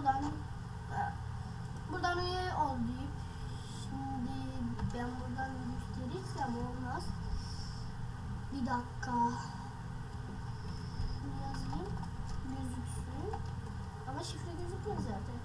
Buradan buradan üye ol deyip şimdi ben buradan gösterirsem olmaz. Bir dakika. Yazayım. Gözüksün. Ama şifre gözükmüyor zaten.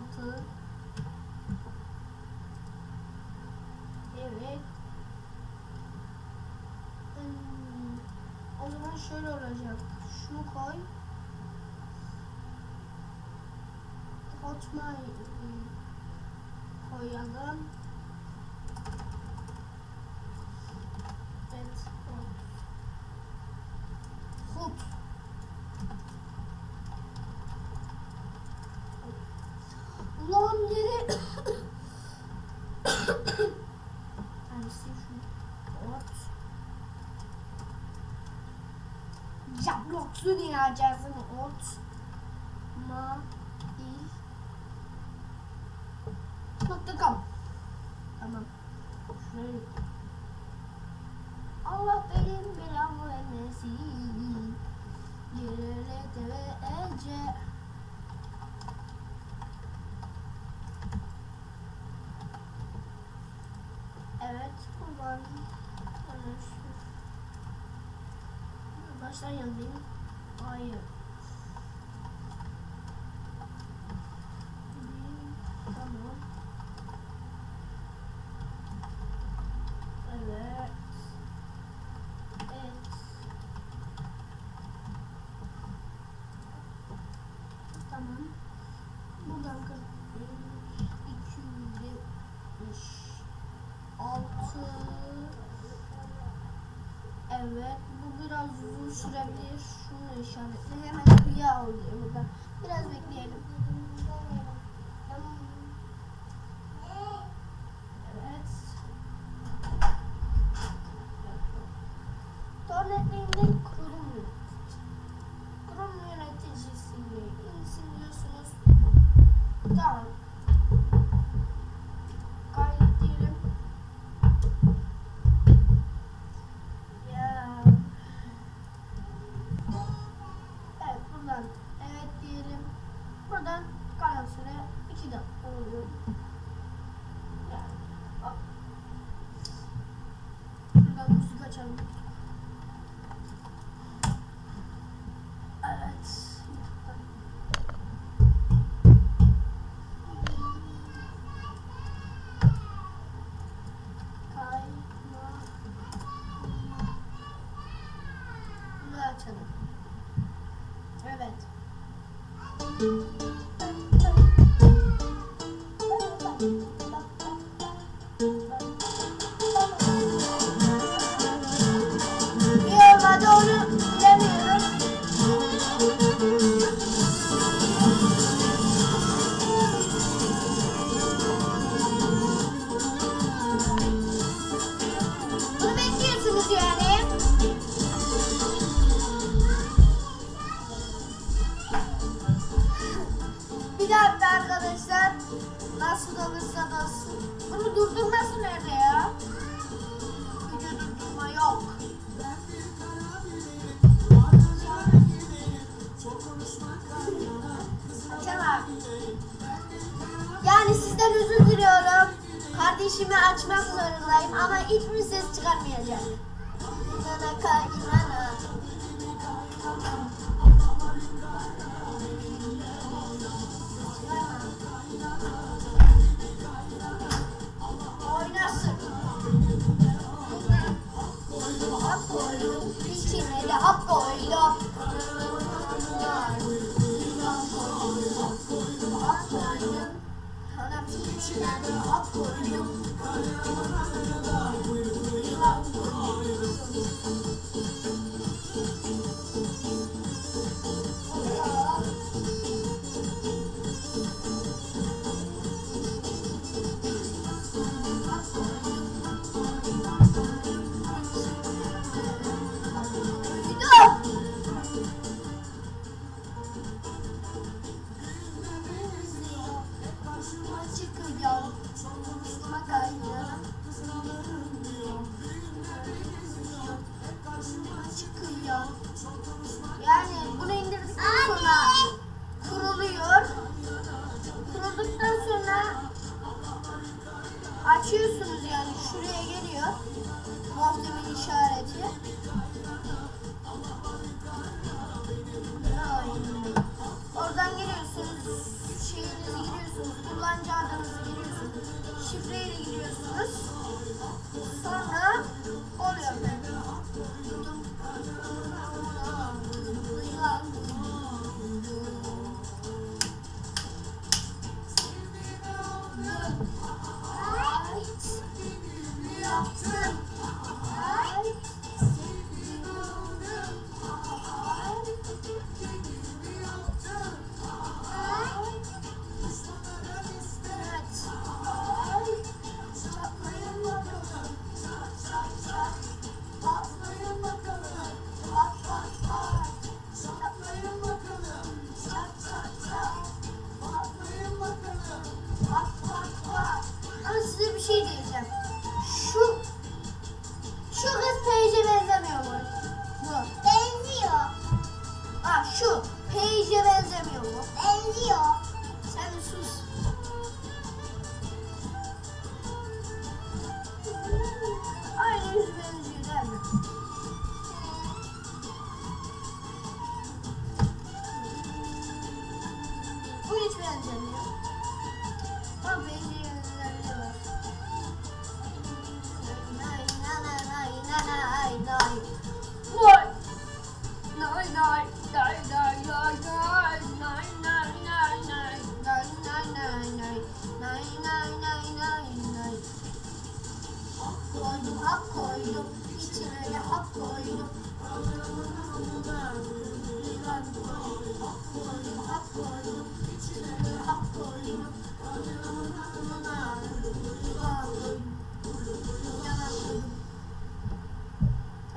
76 Evet. Hmm, O zaman şöyle olacak. Şunu koy. Hotmail e, koyalım. Jabloksu diye açarsın. Hot. Ma. İl. Com. Tamam. Şöyle. Allah benim belamı vermesin. Yerelete ve ece. Evet, şu. Baştan yazayım. Hayır. Tamam. Evet. Evet. Tamam. Buradan kır. 276 Evet. Bu biraz uzun sürebilir. Şunu işaretle. Hemen üye oluyor burada. Biraz bekleyelim. Evet. Tornetliğinde kurum yönetici. Kurum yöneticisiyle insin diyorsunuz. Tamam.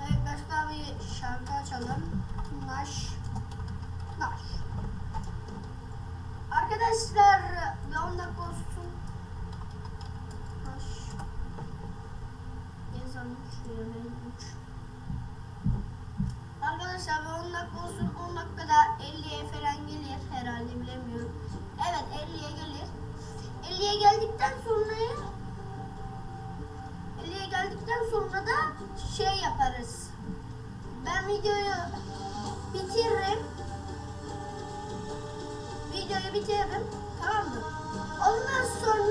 Evet başka bir şarkı açalım. Naş. bilemiyorum. Evet 50'ye gelir. 50'ye geldikten sonra 50'ye geldikten sonra da şey yaparız. Ben videoyu bitiririm. Videoyu bitiririm. Tamam mı? Ondan sonra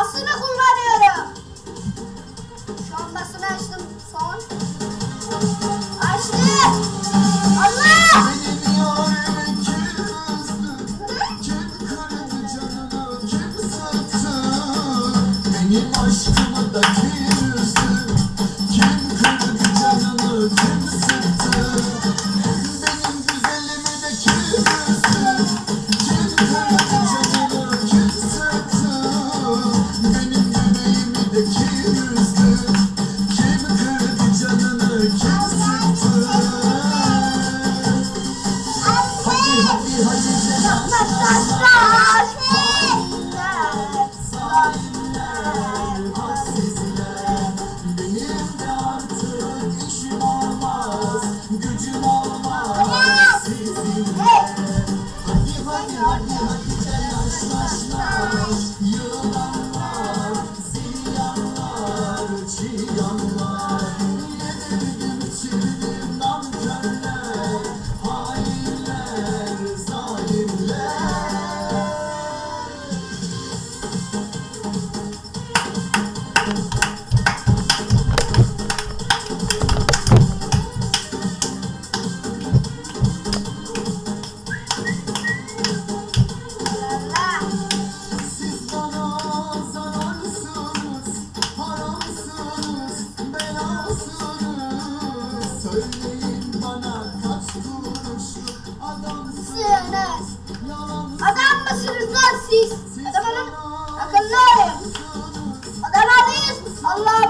Kasını kullanıyorum. Şu an basını açtım. Son. love.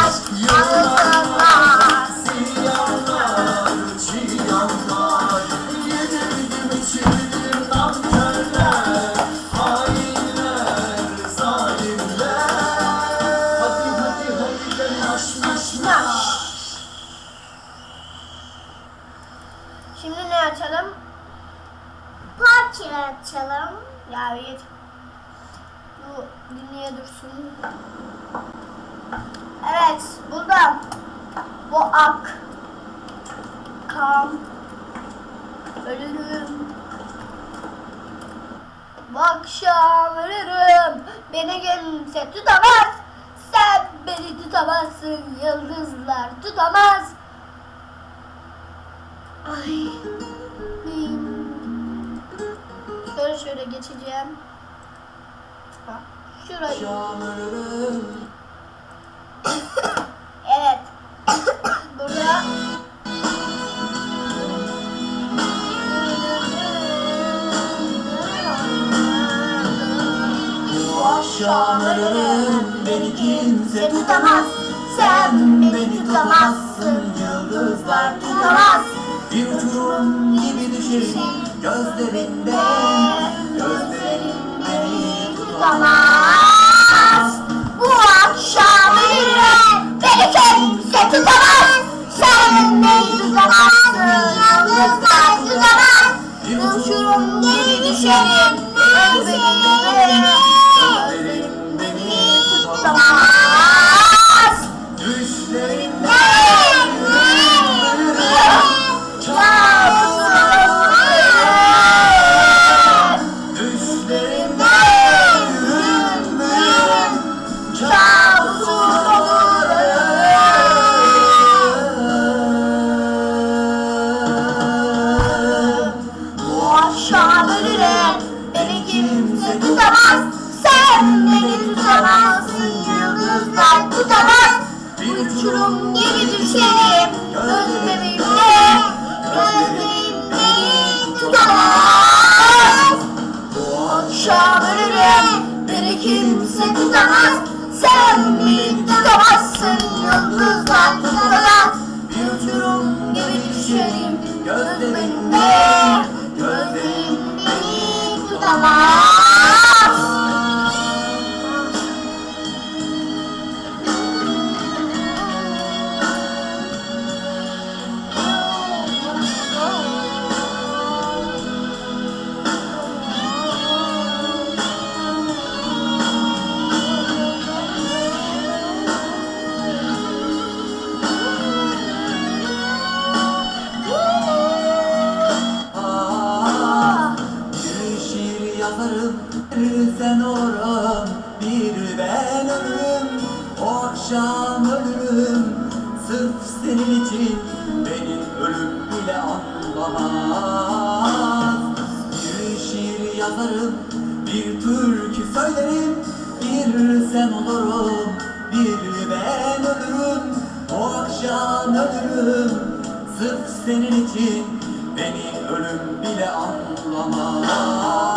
tutamaz. Sen beni tutamazsın yıldızlar tutamaz. Ay. Şöyle şöyle geçeceğim. Bak şurayı. Şu beni kimse tutamaz. Sen beni tutamazsın yıldızlar tutamaz. Bir uçurum gibi düşerim gözlerinden Gözlerin beni tutamaz. Bu akşam ölürüm beni kimse tutamaz. Sen beni tutamazsın yıldızlar tutamaz. Bir uçurum gibi düşerim gözlerinden tutamaz Sen beni tutamazsın yıldızlar tutamaz Uçurum gibi düşerim gözlerimde. Gözlerim beni tutamaz. Bir sen olurum, bir ben ölürüm O akşam ölürüm, sırf senin için Beni ölüm bile anlamaz.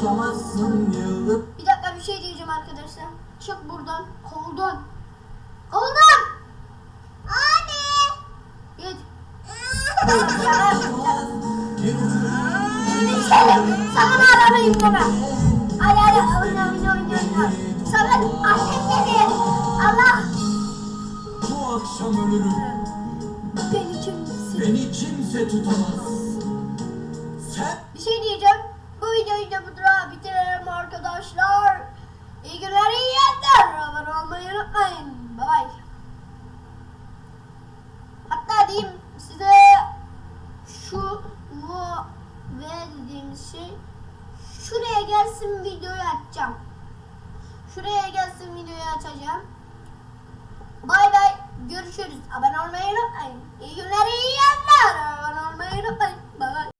tutamazsın yıllık. Bir dakika bir şey diyeceğim arkadaşlar. Çık buradan. Kovuldun. Kovuldun. Abi. Git. Sana da arabayı bana. akşam ölürüm. Beni kimse... Beni kimse tutamaz. Sen... Bir şey diyeceğim.